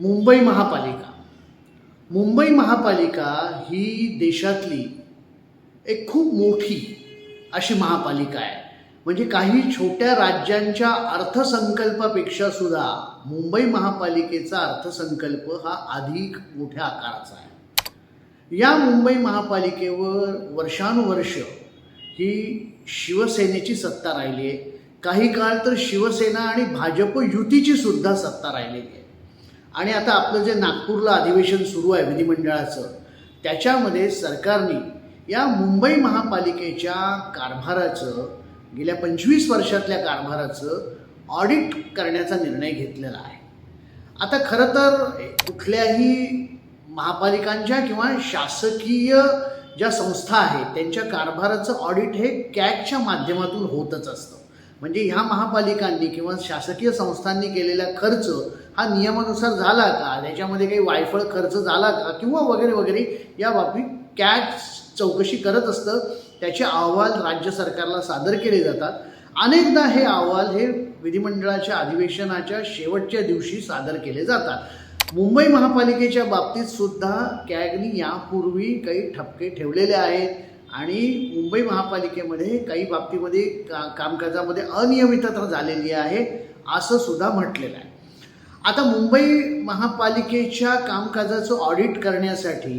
मुंबई महापालिका. मुंबई महापालिका ही देशातली एक खूप मोठी अशी महापालिका आहे. म्हणजे काही छोट्या राज्यांच्या अर्थसंकल्पापेक्षा सुद्धा मुंबई महापालिकेचा अर्थसंकल्प हा अधिक मोठ्या आकाराचा आहे. या मुंबई महापालिकेवर वर्षानुवर्ष ही शिवसेनेची सत्ता राहिली आहे. काही काळ तर शिवसेना आणि भाजप युतीची सुद्धा सत्ता राहिलेली आहे. आणि आता आपलं जे नागपूरला अधिवेशन सुरू आहे विधिमंडळाचं त्याच्यामध्ये सरकारने या मुंबई महापालिकेच्या कारभाराचं गेल्या पंचवीस वर्षातल्या कारभाराचं ऑडिट करण्याचा निर्णय घेतलेला आहे. आता खरं तर कुठल्याही महापालिकांच्या किंवा शासकीय ज्या संस्था आहेत त्यांच्या कारभाराचं ऑडिट हे कॅगच्या माध्यमातून होतच असतं. म्हणजे ह्या महापालिकांनी किंवा शासकीय संस्थांनी केलेला खर्च हा नियमानुसार झाला का? त्याच्यामध्ये काही वायफळ खर्च झाला का? किंवा वगैरे वगैरे या बाबतीत कॅग चौकशी करत असतं. त्याचे अहवाल राज्य सरकारला सादर केले जातात. अनेकदा हे अहवाल हे विधिमंडळाच्या अधिवेशनाच्या शेवटच्या दिवशी सादर केले जातात. मुंबई महापालिकेच्या बाबतीत सुद्धा कॅगनी यापूर्वी काही ठपके ठेवलेले आहेत आणि मुंबई महापालिकेमध्ये काही बाबतीमध्ये का कामकाजामध्ये अनियमितता झालेली आहे असं सुद्धा म्हटलेलं आहे. आता मुंबई महापालिकेच्या कामकाजाचं ऑडिट करण्यासाठी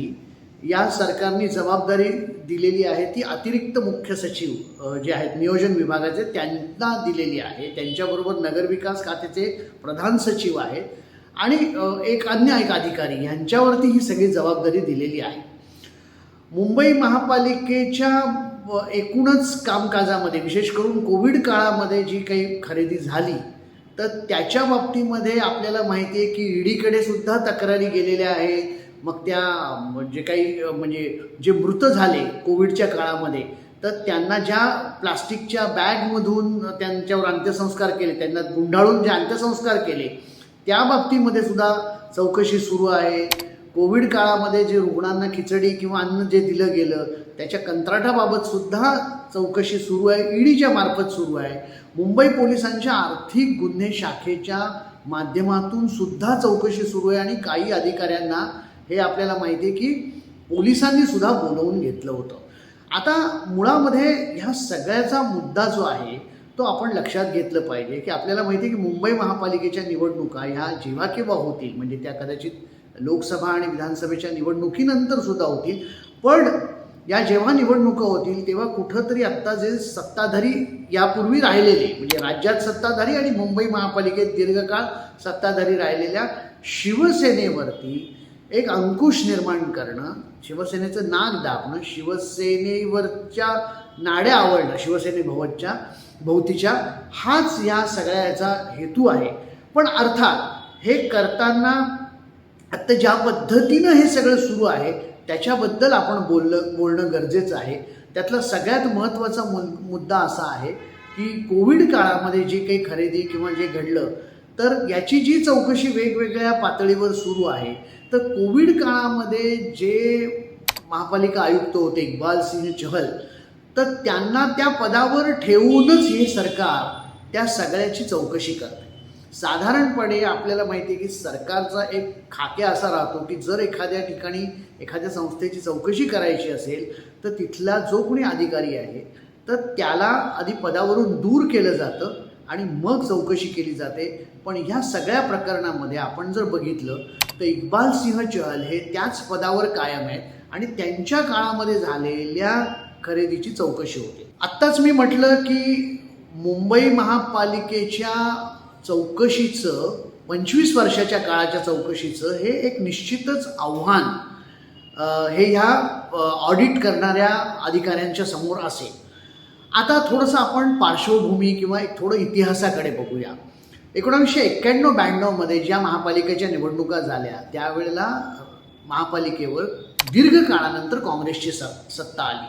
या सरकारने जबाबदारी दिलेली आहे. ती अतिरिक्त मुख्य सचिव जे आहेत नियोजन विभागाचे त्यांना दिलेली आहे. त्यांच्याबरोबर नगरविकास खात्याचे प्रधान सचिव आहेत. आणि एक अन्य एक अधिकारी यांच्यावरती ही सगळी जबाबदारी दिलेली आहे. मुंबई महापालिकेच्या एकूणच कामकाजामध्ये विशेष करून कोविड काळामध्ये जी काही खरेदी झाली तर त्याच्या बाबतीमध्ये आपल्याला माहिती आहे की ईडीकडे सुद्धा तक्रारी गेलेल्या आहेत. मग त्या जे काही म्हणजे जे मृत झाले कोविडच्या काळामध्ये तर त्यांना ज्या प्लास्टिकच्या बॅगमधून त्यांच्यावर अंत्यसंस्कार केले त्यांना गुंडाळून जे अंत्यसंस्कार केले त्या बाबतीमध्ये सुद्धा चौकशी सुरू आहे. कोविड काळामध्ये जे रुग्णांना खिचडी किंवा अन्न जे दिलं गेलं त्याच्या कंत्राटाबाबत सुद्धा चौकशी सुरू आहे ईडीच्या मार्फत सुरू आहे. मुंबई पोलिसांच्या आर्थिक गुन्हे शाखेच्या माध्यमातून सुद्धा चौकशी सुरू आहे आणि काही अधिकाऱ्यांना हे आपल्याला माहिती आहे की पोलिसांनी सुद्धा बोलवून घेतलं होतं. आता मुळामध्ये ह्या सगळ्याचा मुद्दा जो आहे तो आपण लक्षात घेतलं पाहिजे की आपल्याला माहिती आहे की मुंबई महापालिकेच्या निवडणुका ह्या जेव्हा केव्हा होतील म्हणजे त्या कदाचित लोकसभा आणि विधानसभेच्या निवडणुकीनंतर सुद्धा होतील. पण या जेव्हा निवडणुका होतील तेव्हा कुठंतरी आत्ता जे सत्ताधारी यापूर्वी राहिलेले म्हणजे राज्यात सत्ताधारी आणि मुंबई महापालिकेत दीर्घकाळ सत्ताधारी राहिलेल्या शिवसेनेवरती एक अंकुश निर्माण करणं शिवसेनेचं नाक दाबणं शिवसेनेवरच्या नाड्या आवडणं शिवसेने भवनच्या भोवतीच्या हाच या सगळ्याचा हेतू आहे. पण अर्थात हे करताना आत्ता ज्या पद्धतीनं हे सगळं सुरू आहे त्याच्याबद्दल आपण बोललं बोलणं गरजेचं आहे. त्यातला सगळ्यात महत्त्वाचा मु मुद्दा असा आहे की कोविड काळामध्ये जे काही खरेदी किंवा जे घडलं तर याची जी चौकशी वेगवेगळ्या पातळीवर सुरू आहे. तर कोविड काळामध्ये जे महापालिका आयुक्त होते इक्बाल सिंह चहल तर त्यांना त्या पदावर ठेवूनच हे सरकार त्या सगळ्याची चौकशी करते साधारणपणे आपल्याला माहिती आहे की सरकारचा एक खाक्या असा राहतो की जर एखाद्या ठिकाणी एखाद्या संस्थेची चौकशी करायची असेल तर तिथला जो कोणी अधिकारी आहे तर त्याला आधी पदावरून दूर केलं जातं आणि मग चौकशी केली जाते. पण ह्या सगळ्या प्रकरणामध्ये आपण जर बघितलं तर इक्बाल सिंह चहल हे त्याच पदावर कायम आहेत आणि त्यांच्या काळामध्ये झालेल्या खरेदीची चौकशी होते. आत्ताच मी म्हटलं की मुंबई महापालिकेच्या चौकशीचं पंचवीस वर्षाच्या काळाच्या चौकशीचं हे एक निश्चितच आव्हान हे ह्या ऑडिट करणाऱ्या अधिकाऱ्यांच्या समोर असेल. आता थोडंसं आपण पार्श्वभूमी किंवा एक थोडं इतिहासाकडे बघूया. एकोणावीसशे एक्क्याण्णव ब्याण्णवमध्ये ज्या महापालिकेच्या निवडणुका झाल्या त्यावेळेला महापालिकेवर दीर्घ काळानंतर काँग्रेसची स सत्ता आली.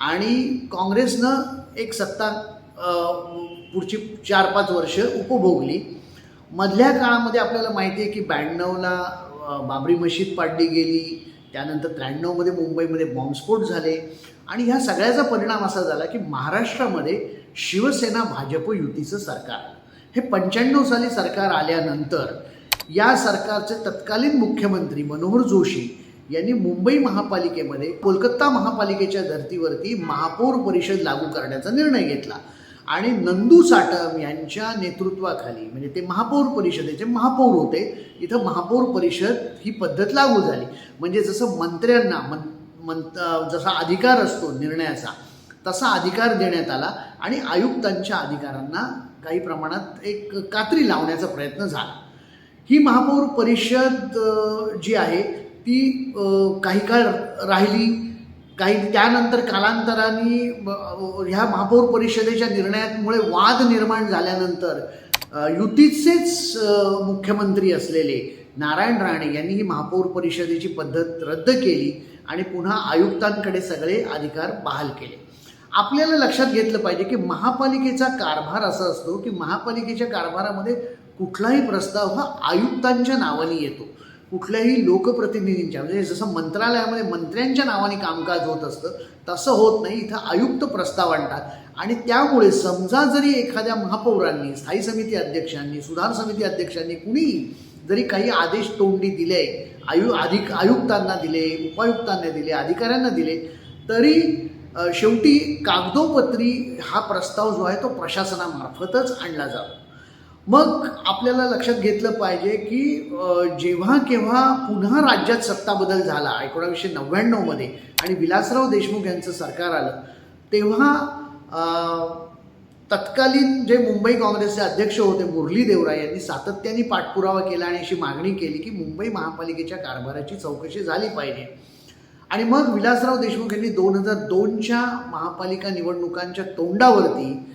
आणि काँग्रेसनं एक सत्ता पुढची चार पाच वर्ष उपभोगली. मधल्या काळामध्ये आपल्याला माहिती आहे की ब्याण्णवला बाबरी मशीद पाडली गेली. त्यानंतर त्र्याण्णवमध्ये मुंबईमध्ये बॉम्बस्फोट झाले. आणि ह्या सगळ्याचा परिणाम असा झाला की महाराष्ट्रामध्ये शिवसेना भाजप युतीचं सरकार. हे पंच्याण्णव साली सरकार आल्यानंतर या सरकारचे तत्कालीन मुख्यमंत्री मनोहर जोशी यांनी मुंबई महापालिकेमध्ये कोलकाता महापालिकेच्या धर्तीवरती महापौर परिषद लागू करण्याचा निर्णय घेतला. आणि नंदू साटम यांच्या नेतृत्वाखाली म्हणजे ते महापौर परिषदेचे महापौर होते इथं महापौर परिषद ही पद्धत लागू झाली. म्हणजे जसं मंत्र्यांना मं मंत जसा अधिकार असतो निर्णयाचा तसा अधिकार देण्यात आला आणि आयुक्तांच्या अधिकारांना काही प्रमाणात एक कात्री लावण्याचा प्रयत्न झाला. ही महापौर परिषद जी आहे ती काही काळ राहिली. काही त्यानंतर कालांतराने ह्या महापौर परिषदेच्या निर्णयामुळे वाद निर्माण झाल्यानंतर युतीचेच मुख्यमंत्री असलेले नारायण राणे यांनी ही महापौर परिषदेची पद्धत रद्द केली आणि पुन्हा आयुक्तांकडे सगळे अधिकार बहाल केले. आपल्याला लक्षात घेतलं पाहिजे की महापालिकेचा कारभार असा असतो की महापालिकेच्या कारभारामध्ये कुठलाही प्रस्ताव हा आयुक्तांच्या नावाने येतो. कुठल्याही लोकप्रतिनिधींच्या म्हणजे जसं मंत्रालयामध्ये मंत्र्यांच्या नावाने कामकाज होत असतं तसं होत नाही. इथं आयुक्त प्रस्ताव आणतात. आणि त्यामुळे समजा जरी एखाद्या महापौरांनी स्थायी समिती अध्यक्षांनी सुधार समिती अध्यक्षांनी कुणीही जरी काही आदेश तोंडी दिले आयु अधिक आयुक्तांना दिले उपायुक्तांना दिले अधिकाऱ्यांना दिले तरी शेवटी कागदोपत्री हा प्रस्ताव जो आहे तो प्रशासनामार्फतच आणला जातो. मग आपल्याला लक्षात घेतलं पाहिजे की जेव्हा केव्हा पुन्हा राज्यात सत्ता बदल झाला एकोणावीसशे नव्याण्णवमध्ये आणि विलासराव देशमुख यांचं सरकार आलं तेव्हा तत्कालीन जे मुंबई काँग्रेसचे अध्यक्ष होते मुरली देवरा यांनी सातत्याने पाठपुरावा केला आणि अशी मागणी केली की मुंबई महापालिकेच्या कारभाराची चौकशी झाली पाहिजे. आणि मग विलासराव देशमुख यांनी दोन हजार दोनच्या महापालिका निवडणुकांच्या तोंडावरती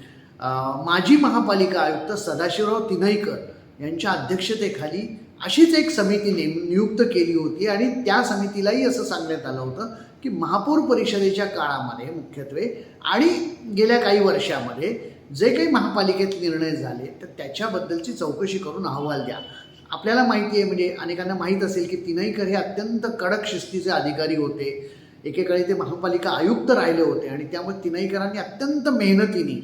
माजी महापालिका आयुक्त सदाशिवराव तिनईकर यांच्या अध्यक्षतेखाली अशीच एक समिती नेम नियुक्त केली होती आणि त्या समितीलाही असं सांगण्यात आलं होतं की महापौर परिषदेच्या काळामध्ये मुख्यत्वे आणि गेल्या काही वर्षामध्ये जे काही महापालिकेत निर्णय झाले तर त्याच्याबद्दलची चौकशी करून अहवाल द्या. आपल्याला माहिती आहे म्हणजे अनेकांना माहीत असेल की तिनईकर हे अत्यंत कडक शिस्तीचे अधिकारी होते. एकेकाळी ते महापालिका आयुक्त राहिले होते आणि त्यामुळे तिनईकरांनी अत्यंत मेहनतीने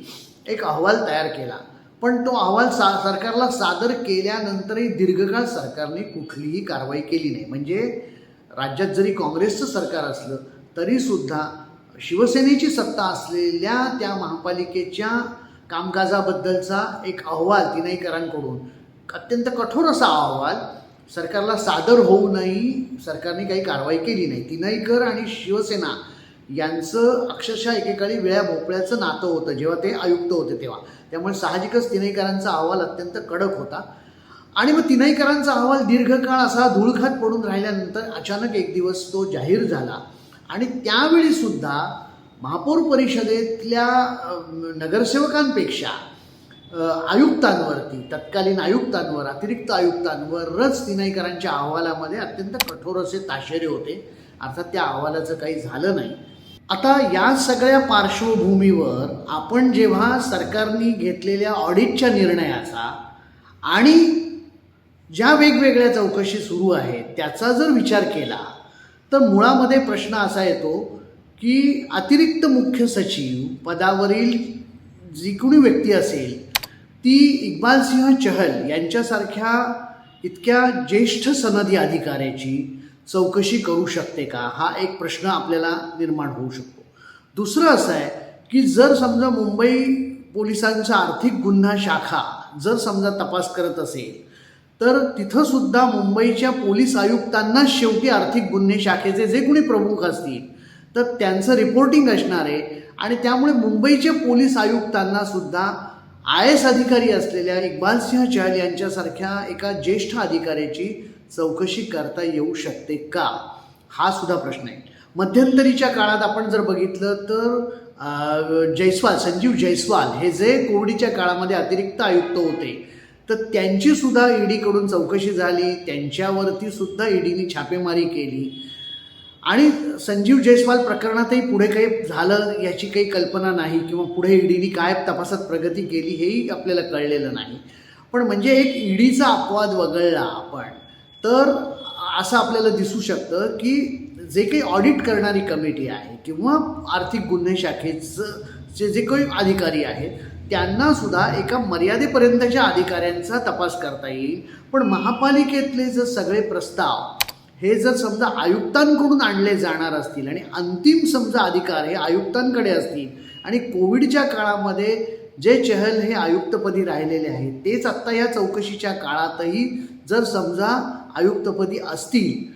एक अहवाल तयार केला. पण तो अहवाल सा सरकारला सादर केल्यानंतरही दीर्घकाळ सरकारने कुठलीही कारवाई केली नाही. म्हणजे राज्यात जरी काँग्रेसचं सरकार असलं तरीसुद्धा शिवसेनेची सत्ता असलेल्या त्या महापालिकेच्या कामकाजाबद्दलचा एक अहवाल तिनईकरांकडून अत्यंत कठोर असा अहवाल सरकारला सादर होऊनही सरकारने काही कारवाई केली नाही. तिनईकर आणि शिवसेना यांचं अक्षरशः एकेकाळी वेळ्या भोपळ्याचं नातं होतं. जेव्हा ते आयुक्त होते तेव्हा. त्यामुळे साहजिकच तिनईकरांचा अहवाल अत्यंत कडक होता. आणि मग तिनईकरांचा अहवाल दीर्घकाळ असा धूळखात पडून राहिल्यानंतर अचानक एक दिवस तो जाहीर झाला. आणि त्यावेळी सुद्धा महापौर परिषदेतल्या नगरसेवकांपेक्षा आयुक्तांवरती तत्कालीन आयुक्तांवर अतिरिक्त आयुक्तांवरच तिनईकरांच्या अहवालामध्ये अत्यंत कठोर असे ताशेरे होते. अर्थात त्या अहवालाचं काही झालं नाही. आता या सगळ्या पार्श्वभूमीवर आपण जेव्हा सरकारने घेतलेल्या ऑडिटच्या निर्णयाचा आणि ज्या वेगवेगळ्या चौकशी सुरू आहेत त्याचा जर विचार केला तर मुळामध्ये प्रश्न असा येतो की अतिरिक्त मुख्य सचिव पदावरील जी कोणी व्यक्ती असेल ती इक्बाल सिंह चहल यांच्यासारख्या इतक्या ज्येष्ठ सनदी अधिकाऱ्याची चौकशी करू शकते का? हा एक प्रश्न आपल्याला निर्माण होऊ शकतो. दुसरं असं आहे की जर समजा मुंबई पोलिसांचा आर्थिक गुन्हा शाखा जर समजा तपास करत असेल तर तिथंसुद्धा मुंबईच्या पोलीस आयुक्तांना शेवटी आर्थिक गुन्हे शाखेचे जे कोणी प्रमुख असतील तर त्यांचं रिपोर्टिंग असणार आहे. आणि त्यामुळे मुंबईच्या पोलीस आयुक्तांना सुद्धा आय एस अधिकारी असलेल्या इक्बाल सिंह चहल यांच्यासारख्या एका ज्येष्ठ अधिकाऱ्याची चौकशी करता येऊ शकते का? हा सुद्धा प्रश्न आहे. मध्यंतरीच्या काळात आपण जर बघितलं तर जयस्वाल संजीव जयस्वाल हे जे कोविडच्या काळामध्ये अतिरिक्त आयुक्त होते तर त्यांची सुद्धा ईडीकडून चौकशी झाली त्यांच्यावरती सुद्धा ईडीने छापेमारी केली. आणि संजीव जयस्वाल प्रकरणातही पुढे काही झालं याची काही कल्पना नाही किंवा पुढे ईडीने काय तपासात प्रगती केली हेही आपल्याला कळलेलं नाही. पण म्हणजे एक ईडीचा अपवाद वगळला आपण. तर असं आपल्याला दिसू शकतं की जे काही ऑडिट करणारी कमिटी आहे किंवा आर्थिक गुन्हे शाखेचं जे जे काही अधिकारी आहेत त्यांना सुद्धा एका मर्यादेपर्यंतच्या अधिकाऱ्यांचा तपास करता येईल. पण महापालिकेतले जर सगळे प्रस्ताव हे जर समजा आयुक्तांकडून आणले जाणार असतील आणि अंतिम समजा अधिकार हे आयुक्तांकडे असतील आणि कोविडच्या काळामध्ये जे चहल हे आयुक्तपदी राहिलेले आहेत तेच आत्ता या चौकशीच्या काळातही जर समजा आयुक्तपदी असतील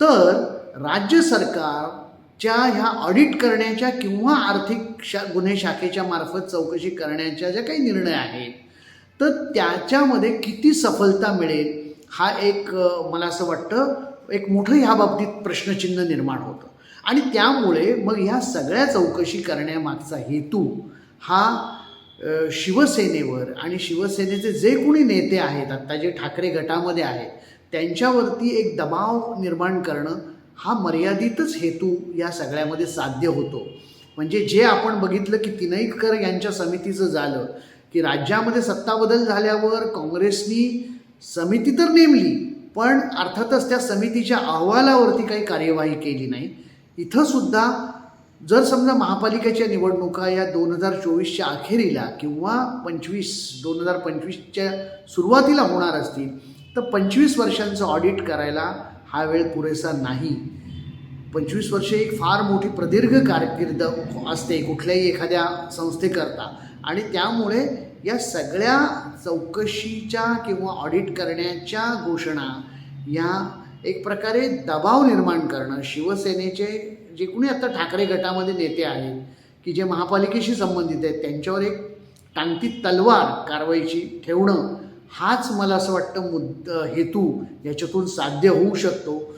तर राज्य सरकारच्या ह्या ऑडिट करण्याच्या किंवा आर्थिक शा गुन्हे शाखेच्या मार्फत चौकशी करण्याच्या ज्या काही निर्णय आहेत तर त्याच्यामध्ये किती सफलता मिळेल हा एक मला असं वाटतं एक मोठं ह्या बाबतीत प्रश्नचिन्ह निर्माण होतं. आणि त्यामुळे मग ह्या सगळ्या चौकशी करण्यामागचा हेतू हा शिवसेनेवर आणि शिवसेनेचे जे कोणी नेते आहेत आत्ता जे ठाकरे गटामध्ये आहेत त्यांच्यावरती एक दबाव निर्माण करणं हा मर्यादितच हेतू या सगळ्यामध्ये साध्य होतो. म्हणजे जे आपण बघितलं की तिनईकर यांच्या समितीचं झालं की राज्यामध्ये सत्ता बदल झाल्यावर काँग्रेसनी समिती तर नेमली पण अर्थातच त्या समितीच्या अहवालावरती काही कार्यवाही केली नाही. इथंसुद्धा जर समजा महापालिकेच्या निवडणुका या दोन हजार चोवीसच्या अखेरीला किंवा पंचवीस दोन हजार पंचवीसच्या सुरुवातीला होणार असतील तर पंचवीस वर्षांचं ऑडिट करायला हा वेळ पुरेसा नाही. पंचवीस वर्षे एक फार मोठी प्रदीर्घ कारकीर्द असते कुठल्याही एखाद्या संस्थेकरता. आणि त्यामुळे या सगळ्या चौकशीच्या किंवा ऑडिट करण्याच्या घोषणा या एक प्रकारे दबाव निर्माण करणं शिवसेनेचे जे कोणी आता ठाकरे गटामध्ये नेते आहेत की जे महापालिकेशी संबंधित आहेत त्यांच्यावर एक टांगती तलवार कारवाईची ठेवणं हाच मला असं वाटतं मुद्द हेतू याच्यातून साध्य होऊ शकतो.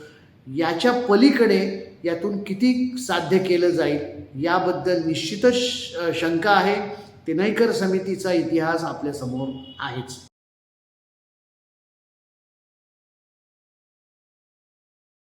याच्या पलीकडे यातून किती साध्य केलं जाईल याबद्दल निश्चितच श- शंका आहे. तिनाईकर समितीचा इतिहास आपल्यासमोर आहेच.